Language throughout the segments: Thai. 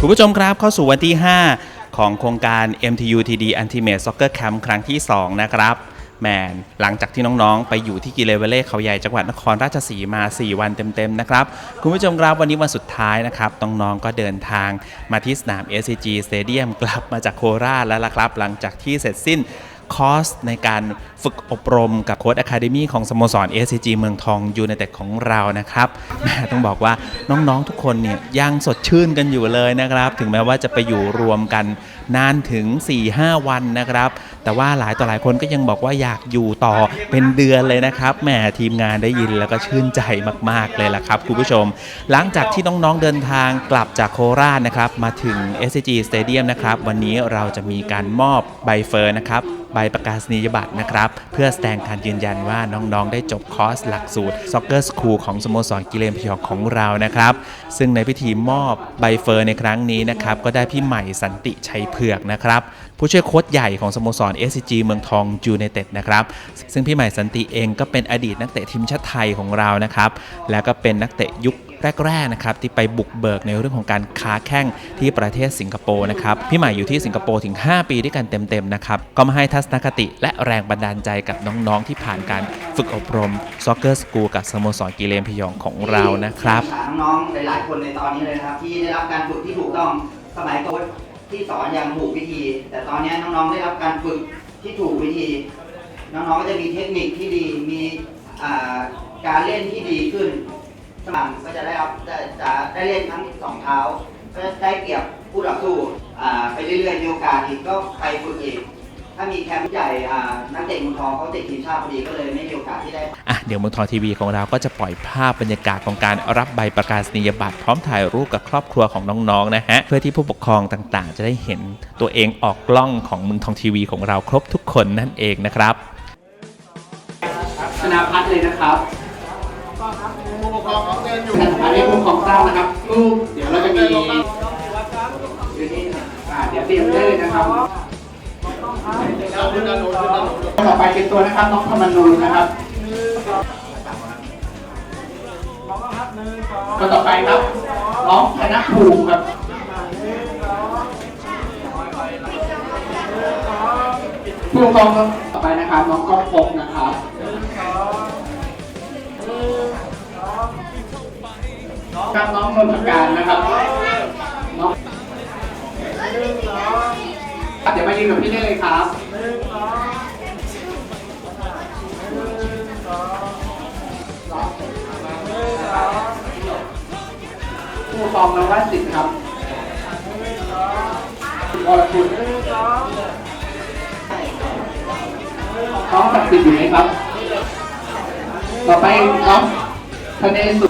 คุณผู้ชมครับเข้าสู่วันที่ 5 ของโครงการ MTU TD Ultimate Soccer Camp ครั้งที่ 2 นะครับแมนหลังจากที่น้องๆ ไปอยู่ที่กิเลเวเล่เขาใหญ่จังหวัดนครราชสีมา 4 วันเต็มๆ นะครับ คุณผู้ชมครับวันนี้วันสุดท้ายนะครับน้องๆ ก็เดินทางมาที่สนาม SCG Stadium กลับมาจากโคราชแล้วล่ะครับ หลังจากที่เสร็จสิ้น คอร์สในการฝึกอบรมกับโค้ดอะคาเดมี่ของสโมสร SCG เมืองทองยูไนเต็ดของเรานะครับแหม่ต้องบอกว่าน้องๆทุกคนเนี่ยยังสดชื่นกันอยู่เลยนะครับ ถึงแม้ว่าจะไปอยู่รวมกันนานถึง 4-5 วันนะครับ แต่ว่าหลายต่อหลายคนก็ยังบอกว่าอยากอยู่ต่อเป็นเดือนเลยนะครับแหมทีมงานได้ยินแล้วก็ชื่นใจมาก ๆ เลยล่ะครับคุณผู้ชม หลังจากที่น้องๆเดินทางกลับจากโคราชนะครับมาถึง SCG Stadium นะครับวันนี้เราจะมีการมอบใบเฟิร์นะครับ ใบประกาศนียบัตรนะครับ เพื่อแสดงการยืนยันว่าน้องๆ ได้จบคอร์สหลักสูตร Soccer School ของสโมสรกิเลนพยองของเรานะครับ ซึ่งในพิธีมอบใบเฟิร์ในครั้งนี้นะครับ ก็ได้พี่ใหม่สันติชัยเผือกนะครับ ผู้ช่วยโค้ชใหญ่ของสโมสร SCG เมืองทองยูไนเต็ดนะครับ ซึ่งพี่ใหม่สันติเองก็เป็นอดีตนักเตะทีมชาติไทยของเรานะครับ แล้วก็เป็นนักเตะยุคแรกๆนะครับที่ไปบุกเบิกในเรื่องของการค้าแข่งที่ประเทศสิงคโปร์นะครับพี่ใหม่อยู่ที่สิงคโปร์ถึง 5 ปีด้วยกันเต็มๆนะครับก็มาให้ทัศนคติและแรงบันดาลใจกับน้องๆที่ผ่านการฝึกอบรม Soccer School กับสโมสรกิเลนพยองของเรานะครับน้องๆหลายๆคนในตอนนี้เลยนะครับที่ได้รับการฝึกที่ถูกต้องสมัยโค้ช ที่สอนอย่างถูกวิธี แต่ตอนนี้น้องๆได้รับการฝึกที่ถูกวิธี น้องๆก็จะมีเทคนิคที่ดีมีการเล่นที่ดีขึ้นสมองก็จะได้รับจะจะได้เล่นทั้งสองเท้า ก็จะได้เปรียบผู้ต่อสู้ไปเรื่อยๆมีโอกาสอีกก็ไปฝึกอีก ถ้ามีแคมป์ใหญ่อ่านักเตะเมุนทองเขาติดทีมชาติพอดีก็เลยไม่มีโอกาสที่ได้ อะเดี๋ยวเมืองทองทีวีของเราก็จะปล่อยภาพบรรยากาศของการรับใบประกาศนียบัตรพร้อมถ่ายรูปกับครอบครัวของน้องๆนะฮะเพื่อที่ผู้ปกครองต่างๆ จะได้เห็นตัวเองออกกล้องของเมืองทองทีวีของเราครบทุกคนนั่นเองนะครับธนาพัฒน์เลยนะครับผู้ปกครองของเดินอยู่อันนี้ผู้ปกครองทราบนะครับรูปเดี๋ยวเราจะมีอยู่นี่อ่าเดี๋ยวเตรียมได้เลยนะครับ ต่อไปเป็นตัวนะครับน้องธรรมนูนนะครับก็ต่อไปครับน้องธนภูมิครับผู้ปกครองครับต่อไปนะครับน้องก้องพกนะครับครับน้องนนทการนะครับ กับพี่ได้เลยครับผู้ปกครองนวัดสิทธิ์ครับวรคุณน้องศักดิ์สิทธิ์อยู่ไหมครับ ต่อไปน้องธเนศ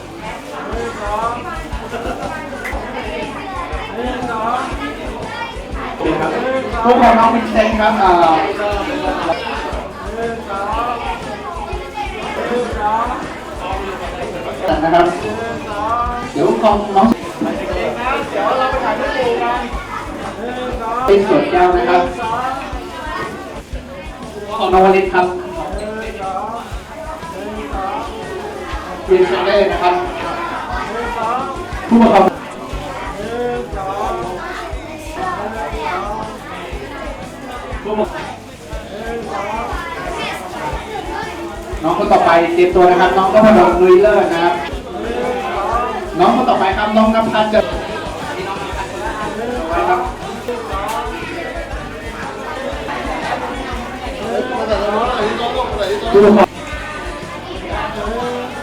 ทุกคนน้องพินเซนครับเอ่านะครับ เดี๋ยวคองน้องเดี๋ยวเราไปถ่ายรูปกันเป็นสวนแก้วนะครับ ของนวลิตครับเปียนเซเล่นะครับผู้ประกอบ น้องคนต่อไปเตรียมตัวนะครับ น้องก็พดลนุยเลิศนะครับ น้องคนต่อไปครับน้องนภัสจอไปครับมาแต่ละน้องอะไรที่น้องก็อะไรที่น้องผู้ปกค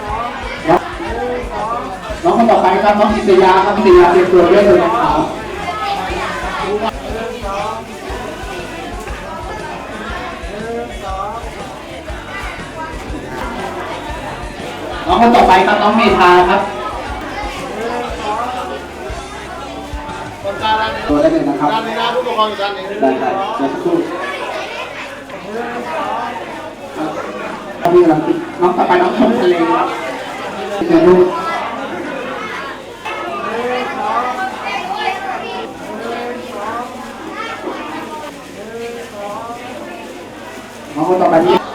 รองน้องน้องคนต่อไปครับน้องอิสยาครับอิสยาเตรียมตัวด้วยเลย นะครับน้องคนต่อไปครับน้องเมธาครับคนตาด้านนี้ตัวได้เลยนะครับด้านนี้นะผู้ปกครองอยู่ด้านนี้ได้ได้เดี๋ยวสักครู่ครับพี่กำลังติดน้องต่อไปน้องชมทะเลครับเดี๋ยวดูน้องคนต่อไปนี่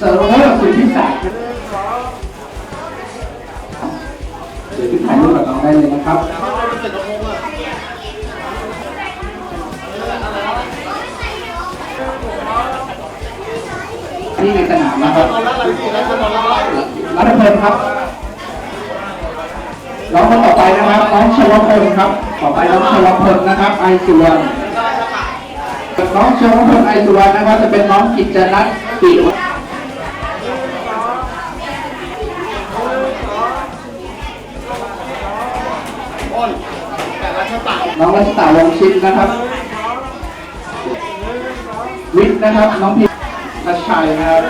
สารพัดสุดที่สัมเดี๋ยวพี่ถ่ายรูปกับน้องได้เลยนะครับนี่ในสนามนะครับรัฐพลครับน้องคนต่อไปนะครับน้องชลพลครับ ต่อไปน้องชลพลนะครับ ไอสุวรรณน้องชลพลไอสุวรรณนะครับ จะเป็นน้องกิจนัทปิว น้องรัชตาวงชิดนะครับ วิทย์นะครับ น้องพิมรัชชัยนะครับ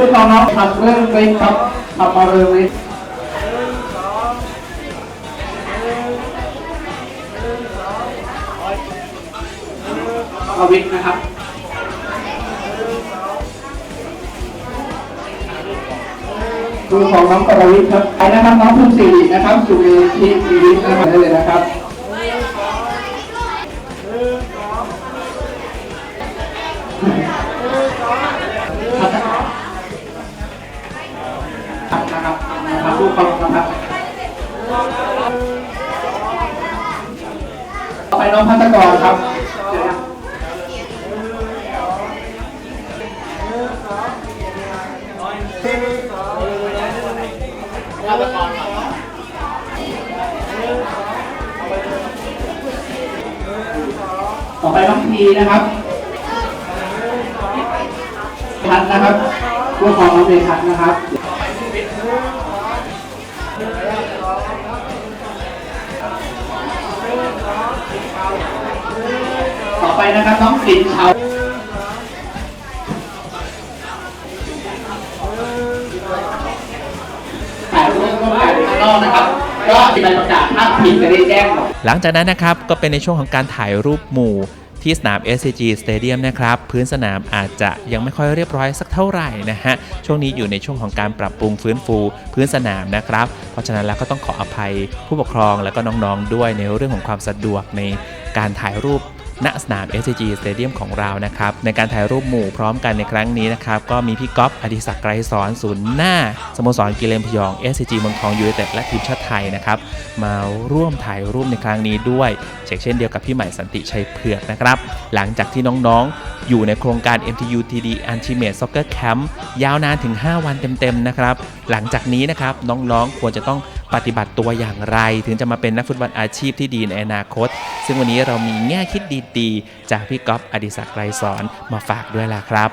พื่อนน้องๆทำเรื่องเลยครับทำมาเรื่องเลยเอาวิทนะครับ ครูของน้องกรวิทย์ครับไปนะครับน้องภูมิสิรินะครับสุเอชิวิวิทย์นะครับได้เลยนะครับนะครับนะครับลูกของนะครับต่อไปน้องพัฒกรครับ ต่อไปน้องพีนะครับทัศน์นะครับลูกของน้องเมทัศน์นะครับต่อไปนะครับน้องสินเชา นะครับก็มีใบประกาศถ้าผิดจะได้แจ้งก่อน หลังจากนั้นนะครับ ก็เป็นในช่วงของการถ่ายรูปหมู่ที่สนาม SCG Stadium นะครับ พื้นสนามอาจจะยังไม่ค่อยเรียบร้อยสักเท่าไหร่นะฮะ ช่วงนี้อยู่ในช่วงของการปรับปรุงฟื้นฟูพื้นสนามนะครับ เพราะฉะนั้นแล้วก็ต้องขออภัยผู้ปกครองและก็น้องๆด้วยในเรื่องของความสะดวกในการถ่ายรูป ณสนาม SCG Stadium ของเรานะครับ ในการถ่ายรูปหมู่พร้อมกันในครั้งนี้นะครับ ก็มีพี่ก๊อฟอดิศักดิ์ไกรสอนศูนย์หน้า สโมสรกิเลนพยอง SCG เมืองทองยูไนเต็ดและทีมชาติไทยนะครับ มาร่วมถ่ายรูปในครั้งนี้ด้วยเช่นเช่นเดียวกับพี่ใหม่สันติชัยเผือกนะครับ หลังจากที่น้องๆ อยู่ในโครงการ MTU TD Ultimate Soccer Camp ยาวนานถึง 5 วันเต็มๆนะครับหลังจากนี้นะครับน้องๆควรจะต้อง ปฏิบัติตัวอย่างไร ถึงจะมาเป็นนักฟุตบอลอาชีพที่ดีในอนาคต ซึ่งวันนี้เรามีแง่คิดดีๆ จากพี่ก๊อฟอดิศักดิ์ไกรสอนมาฝากด้วยล่ะครับ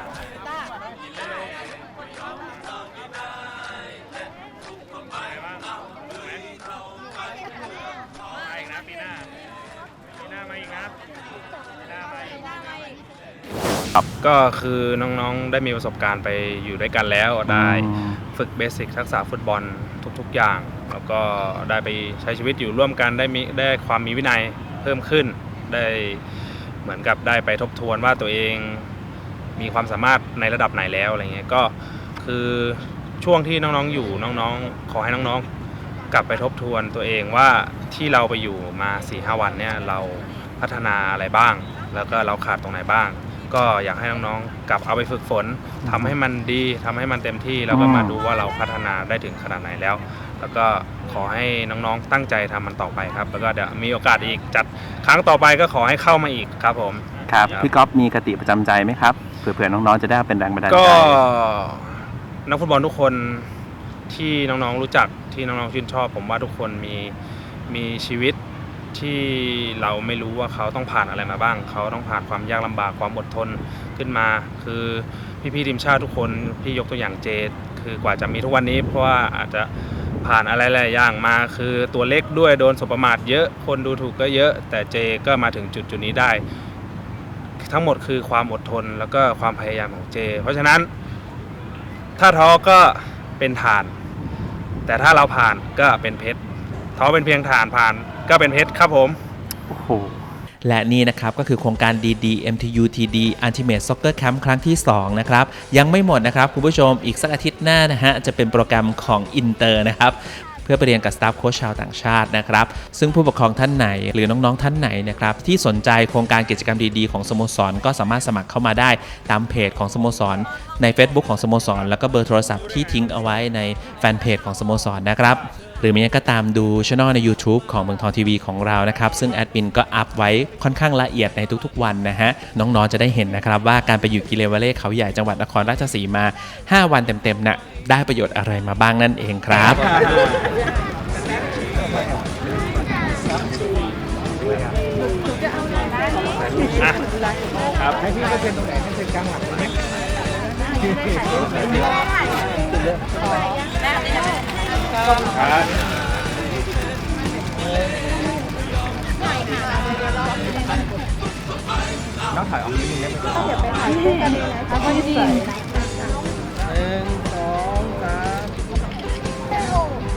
ครับก็คือน้องๆได้มีประสบการณ์ไปอยู่ด้วยกันแล้วได้ฝึกเบสิกทักษะฟุตบอลทุกๆอย่าง แล้วก็ได้ไปใช้ชีวิตอยู่ร่วมกันได้มีได้ความมีวินัยเพิ่มขึ้น ได้เหมือนกับได้ไปทบทวนว่าตัวเองมีความสามารถในระดับไหนแล้วอะไรเงี้ยก็คือช่วงที่น้องๆอยู่น้องๆ ขอให้น้องๆ กลับไปทบทวนตัวเองว่าที่เราไปอยู่มา4ีหวันเนี่ยเราพัฒนาอะไรบ้าง แล้วก็เราขาดตรงไหนบ้าง ก็อยากให้น้องๆ กลับเอาไปฝึกฝนทำให้มันดีทำให้มันเต็มที่แล้วก็มาดูว่าเราพัฒนาได้ถึงขนาดไหนแล้ว แล้วก็ขอให้น้องๆ ตั้งใจทำมันต่อไปครับ แล้วก็เดี๋ยวมีโอกาสอีกจัดครั้งต่อไปก็ขอให้เข้ามาอีกครับผม ครับครับพี่ก๊อฟมีคติประจำใจไหมครับเผื่อๆน้องๆจะได้เป็นแรงบันดาลก็ใจนักฟุตบอลทุกคนที่น้องๆรู้จักที่น้องๆชื่นชอบ ผมว่าทุกคนมีมีชีวิต ที่เราไม่รู้ว่าเขาต้องผ่านอะไรมาบ้าง เขาต้องผ่านความยากลำบากความอดทนขึ้นมา คือพี่ๆทีมชาติทุกคนพี่ยกตัวอย่างเจ คือกว่าจะมีทุกวันนี้ เพราะว่าอาจจะผ่านอะไรหลายอย่างมา คือตัวเล็กด้วยโดนสบประมาทเยอะคนดูถูกก็เยอะ แต่เจก็มาถึงจุดจุดนี้ได้ ทั้งหมดคือความอดทนแล้วก็ความพยายามของเจ เพราะฉะนั้น ถ้าท้อก็เป็นฐาน แต่ถ้าเราผ่านก็เป็นเพชรท้อเป็นเพียงฐานผ่าน ก็เป็นเพชรครับผมโอ้โหและนี่นะครับก็คือโครงการ DD MTU TD Ultimate Soccer Camp ครั้งที่ 2 นะครับ ยังไม่หมดนะครับ คุณผู้ชมอีกสักอาทิตย์หน้านะฮะ จะเป็นโปรแกรมของอินเตอร์นะครับ เพื่อไปเรียนกับสตาฟโค้ชชาวต่างชาตินะครับ ซึ่งผู้ปกครองท่านไหนหรือน้อง ๆ ท่านไหนนะครับ ที่สนใจโครงการกิจกรรมดีๆ ของสโมสร ก็สามารถสมัครเข้ามาได้ตามเพจของสโมสร ใน Facebook ของสโมสร แล้วก็เบอร์โทรศัพท์ที่ทิ้งเอาไว้ในแฟนเพจของสโมสรนะครับ หรือไม่งั้นก็ตามดูช่องใน YouTube ของเมืองทองทีวีของเรานะครับ ซึ่งแอดมินก็อัพไว้ค่อนข้างละเอียดในทุกๆ วันนะฮะ น้องๆจะได้เห็นนะครับว่าการไปอยู่กิเลวเล่เขาใหญ่จังหวัดนครราชสีมา 5 วันเต็มๆน่ะได้ประโยชน์อะไรมาบ้างนั่นเองครับครับให้พี่เซ็นตรงไหนให้เซ็นกลางหลังไหมน้องถ่ายออกนิดนึงได้ไหมครับหนึ่งสองสาม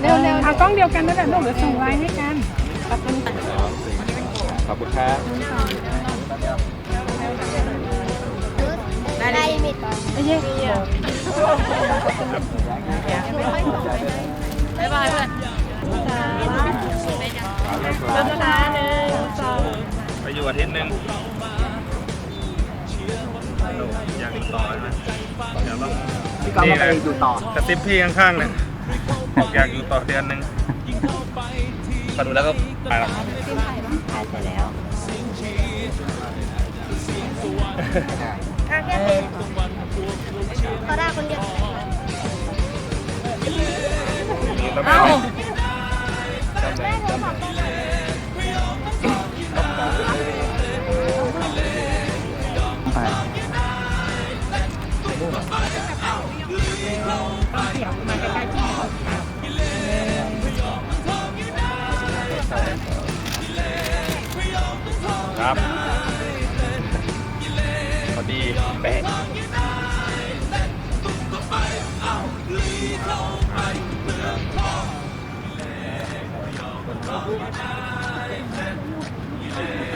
เร็วๆเอากล้องเดียวกันนั่นแหละลูกเดี๋ยวส่งไลน์ให้กันขอบคุณค่ะขอบคุณครับได้มิดก่อนไม่ใช่ บ๊ายบายเพื่อนเริ่มแล้วนะหนึ่งสองไปอยู่อาทิตย์หนึ่งอยากต่อใช่ไหมเดี๋ยวต้องพี่ก็มาไปอยู่ต่อ กระซิบพี่ข้างๆเนี่ยบอกอยากอยู่ต่อเดือนหนึ่งพอดูแล้วก็ไปแล้วถ้าแค่เป็นเขาได้คนเดียว เอ้าครับ